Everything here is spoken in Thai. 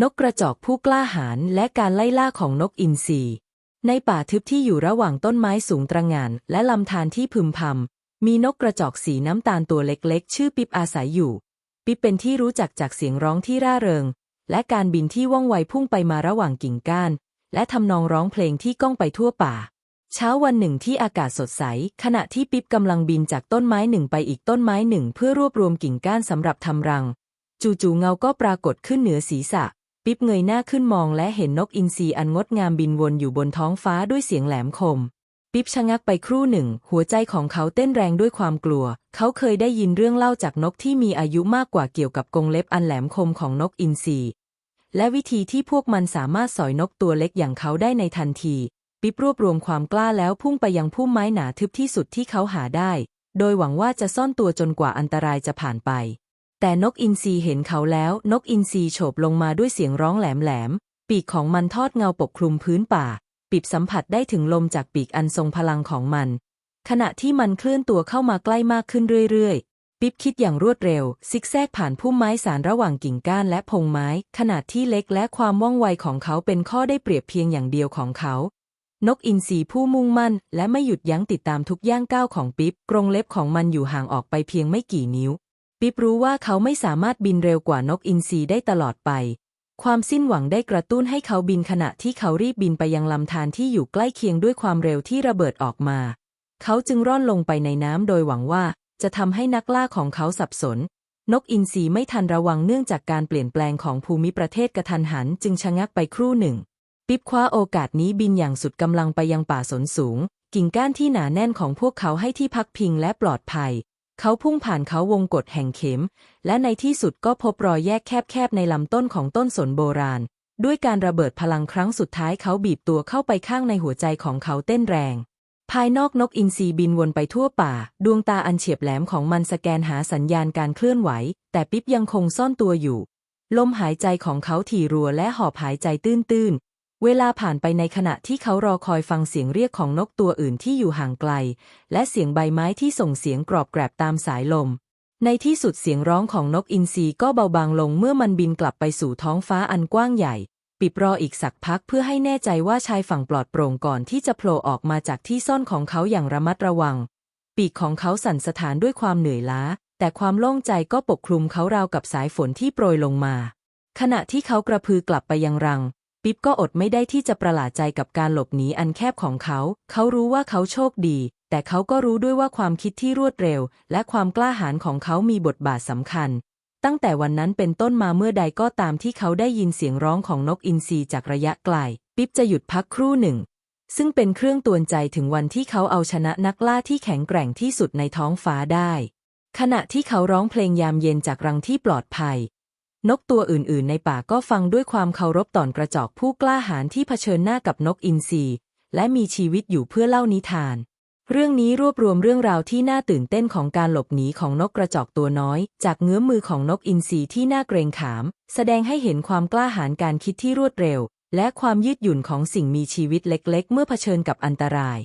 นกกระจอกผู้กล้าหาญและการไล่ล่าของนกอินทรีในป่าทึบที่อยู่ระหว่างต้นไม้สูงตระหง่านและลำธารที่พึมพำมีนกกระจอกสีน้ำตาลตัวเล็กๆ ชื่อปิ๊บอาศัยอยู่ ปิ๊บเป็นที่รู้จักจากเสียงร้องที่ร่าเริง และการบินที่ว่องไวพุ่งไปมาระหว่างกิ่งก้าน และทำนองร้องเพลงที่ก้องไปทั่วป่า เช้าวันหนึ่งที่อากาศสดใส ขณะที่ปิ๊บกำลังบินจากต้นไม้หนึ่งไปอีกต้นไม้หนึ่ง เพื่อรวบรวมกิ่งก้านสำหรับทำรัง จู่ๆเงาก็ปรากฏขึ้นเหนือศีรษะ ปิ๊บเงยหน้าขึ้นมองและเห็นนกอินทรีอันงดงามบินวนอยู่บนท้องฟ้าด้วยเสียงแหลมคม ปิ๊บชะงักไปครู่หนึ่ง หัวใจของเขาเต้นแรงด้วยความกลัว เขาเคยได้ยินเรื่องเล่าจากนกที่มีอายุมากกว่าเกี่ยวกับกรงเล็บอันแหลมคมของนกอินทรีและวิธีที่พวกมันสามารถสอยนกตัวเล็กอย่างเขาได้ในทันที ปิ๊บรวบรวมความกล้าแล้วพุ่งไปยังพุ่มไม้หนาทึบที่สุดที่เขาหาได้ โดยหวังว่าจะซ่อนตัวจนกว่าอันตรายจะผ่านไป แต่นกอินทรีเห็นเขาแล้ว นกอินทรีโฉบลงมาด้วยเสียงร้องแหลมๆปีกของมันทอดเงาปกคลุมพื้นป่าปิบสัมผัสได้ถึงลมจากปีกอันทรงพลังของมัน ขณะที่มันเคลื่อนตัวเข้ามาใกล้มากขึ้นเรื่อยๆ ปิ๊บคิดอย่างรวดเร็ว ซิกแซกผ่านพุ่มไม้สารระหว่างกิ่งก้านและพงไม้ ขนาดที่เล็กและความว่องไวของเขาเป็นข้อได้เปรียบเพียงอย่างเดียวของเขานกอินทรีผู้มุ่งมั่น และไม่หยุดยั้งติดตามทุกย่างก้าวของปิ๊บ กรงเล็บของมันอยู่ห่างออกไปเพียงไม่กี่นิ้ว ปิ๊บรู้ว่าเขาไม่สามารถบินเร็วกว่านกอินทรีได้ตลอดไป ความสิ้นหวังได้กระตุ้นให้เขาบินขณะที่เขารีบบินไปยังลำธารที่อยู่ใกล้เคียงด้วยความเร็วที่ระเบิดออกมา เขาจึงร่อนลงไปในน้ำโดยหวังว่าจะทำให้นักล่าของเขาสับสน นกอินทรีไม่ทันระวังเนื่องจากการเปลี่ยนแปลงของภูมิประเทศกระทันหันจึงชะงักไปครู่หนึ่ง ปิ๊บคว้าโอกาสนี้บินอย่างสุดกำลังไปยังป่าสนสูง กิ่งก้านที่หนาแน่นของพวกเขาให้ที่พักพิงและปลอดภัย เขาพุ่งผ่านเขาวงกฏแห่งเข็ม และในที่สุดก็พบรอยแยกแคบๆในลำต้นของต้นสนโบราณ ด้วยการระเบิดพลังครั้งสุดท้ายเขาบีบตัวเข้าไปข้างในหัวใจของเขาเต้นแรง ภายนอกนกอินทรีบินวนไปทั่วป่า ดวงตาอันเฉียบแหลมของมันสแกนหาสัญญาณการเคลื่อนไหว แต่ปิ๊บยังคงซ่อนตัวอยู่ ลมหายใจของเขาถี่รัวและหอบหายใจตื้นๆ เวลาผ่านไปในขณะที่เขารอคอยฟังเสียงเรียกของนกตัวอื่นที่อยู่ห่างไกล และเสียงใบไม้ที่ส่งเสียงกรอบแกรบตามสายลม ในที่สุดเสียงร้องของนกอินทรีก็เบาบางลงเมื่อมันบินกลับไปสู่ท้องฟ้าอันกว้างใหญ่ ปิบรออีกสักพักเพื่อให้แน่ใจว่าชายฝั่งปลอดโปร่งก่อนที่จะโผล่ออกมาจากที่ซ่อนของเขาอย่างระมัดระวัง ปีกของเขาสั่นสะท้านด้วยความเหนื่อยล้า แต่ความโล่งใจก็ปกคลุมเขาราวกับสายฝนที่โปรยลงมา ขณะที่เขากระพือกลับไปยังรัง ปิ๊บก็อดไม่ได้ที่จะประหลาดใจกับการหลบหนีอันแคบของเขา เขารู้ว่าเขาโชคดี แต่เขาก็รู้ด้วยว่าความคิดที่รวดเร็ว และความกล้าหาญของเขามีบทบาทสำคัญ ตั้งแต่วันนั้นเป็นต้นมาเมื่อใดก็ตามที่เขาได้ยินเสียงร้องของนกอินทรีจากระยะไกล ปิ๊บจะหยุดพักครู่หนึ่ง ซึ่งเป็นเครื่องตวนใจถึงวันที่เขาเอาชนะนักล่าที่แข็งแกร่งที่สุดในท้องฟ้าได้ ขณะที่เขาร้องเพลงยามเย็นจากรังที่ปลอดภัย นกตัวอื่นๆ ในป่าก็ฟังด้วยความเคารพต่อนกระจอกผู้กล้าหาญที่เผชิญหน้ากับนกอินทรีและมีชีวิตอยู่เพื่อเล่านิทาน เรื่องนี้รวบรวมเรื่องราวที่น่าตื่นเต้นของการหลบหนีของนกกระจอกตัวน้อย จากเงื้อมมือของนกอินทรีที่น่าเกรงขาม แสดงให้เห็นความกล้าหาญการคิดที่รวดเร็ว และความยืดหยุ่นของสิ่งมีชีวิตเล็ก ๆ เมื่อเผชิญกับอันตราย